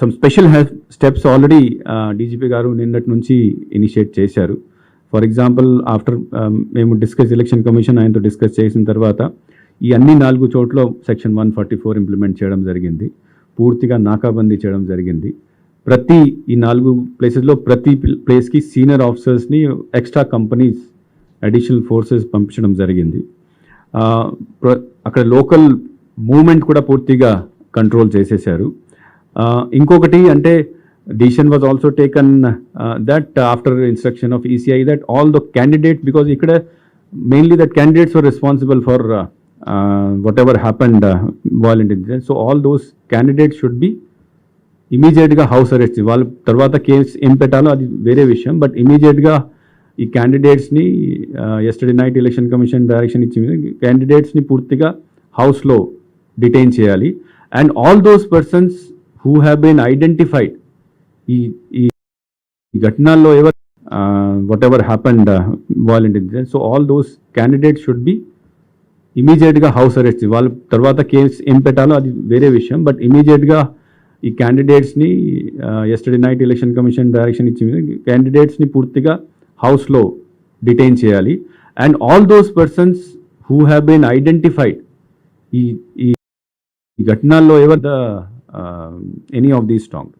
Some special help steps already DGP గారు నిన్నటి నుంచి ఇనిషియేట్ చేశారు. ఫర్ ఎగ్జాంపుల్ ఆఫ్టర్ మేము డిస్కస్ ఎలక్షన్ కమిషన్ ఆయనతో డిస్కస్ చేసిన తర్వాత ఈ అన్ని నాలుగు చోట్ల section one forty four implement చేయడం జరిగింది. పూర్తిగా నాకాబందీ చేయడం జరిగింది. ప్రతి ఈ నాలుగు ప్లేసెస్లో ప్రతి ప్లేస్కి సీనియర్ ఆఫీసర్స్ని ఎక్స్ట్రా కంపెనీస్ అడిషనల్ ఫోర్సెస్ పంపించడం జరిగింది. అక్కడ లోకల్ మూమెంట్ కూడా పూర్తిగా కంట్రోల్ చేసేసారు ఇంకొకటి అంటే decision was also taken that after instruction of ECI that all the candidate because ఇక్కడ mainly that candidates were responsible for whatever happened violent so all those candidates should be ఇమీడియట్గా house arrest వాళ్ళ తర్వాత case ఏం పెట్టాలో అది వేరే విషయం but ఇమీడియట్గా ఈ క్యాండిడేట్స్ని yesterday night election commission direction ఇచ్చింది క్యాండిడేట్స్ని పూర్తిగా హౌస్లో డిటైన్ చేయాలి. And all those persons who have been identified ఈ ఈ ఘటనల్లో ever whatever happened violent incident so all those candidates should be ఇమీడియట్గా హౌస్ అరెస్ట్ వాళ్ళ తర్వాత కేసు ఏం పెట్టాలో అది వేరే విషయం. బట్ ఇమీడియట్గా ఈ క్యాండిడేట్స్ని yesterday night election commission direction ఇచ్చింది. క్యాండిడేట్స్ని పూర్తిగా హౌస్లో డిటైన్ చేయాలి. And all those persons who have been identified ఈ ఈ ఈ ఘటనల్లో ever the um, any of these strong